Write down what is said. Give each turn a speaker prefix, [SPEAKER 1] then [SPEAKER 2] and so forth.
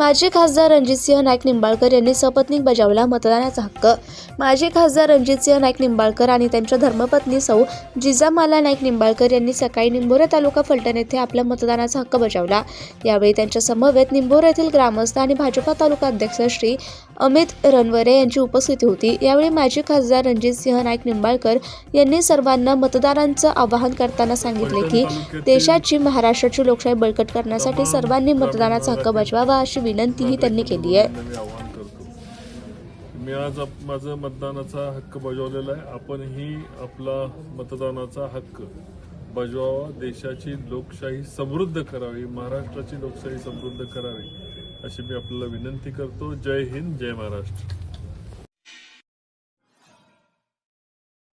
[SPEAKER 1] माजी खासदार रणजितसिंह नाईक निंबाळकर यांनी सपत्नीक बजावला मतदानाचा हक्क. माजी खासदार रणजितसिंह नाईक निंबाळकर आणि त्यांच्या धर्मपत्नी सौ जिजामाला नाईक निंबाळकर यांनी सकाळी निंभोरे तालुका फलटण येथे आपला मतदानाचा हक्क बजावला. यावेळी त्यांच्या समवेत निंभोरे येथील ग्रामस्थ आणि भाजपा तालुका अध्यक्ष श्री अमित रणवरे यांची उपस्थिती होती. यावेळी माजी खासदार रणजितसिंह नाईक निंबाळकर यांनी सर्वांना मतदारांचं आवाहन करताना सांगितले की देशाची महाराष्ट्राची लोकशाही बळकट करण्यासाठी सर्वांनी मतदानाचा हक्क बजवावा अशी विनंतीही त्यांनी केली आहे.
[SPEAKER 2] मी आज माझं मतदानाचा हक्क बजावलेला आहे. आपणही आपला मतदानाचा हक्क बजवावा. देशाची लोकशाही समृद्ध करावी. महाराष्ट्राची लोकशाही समृद्ध करावी अशी मी आपल्याला विनंती करतो. जय हिंद जय महाराष्ट्र.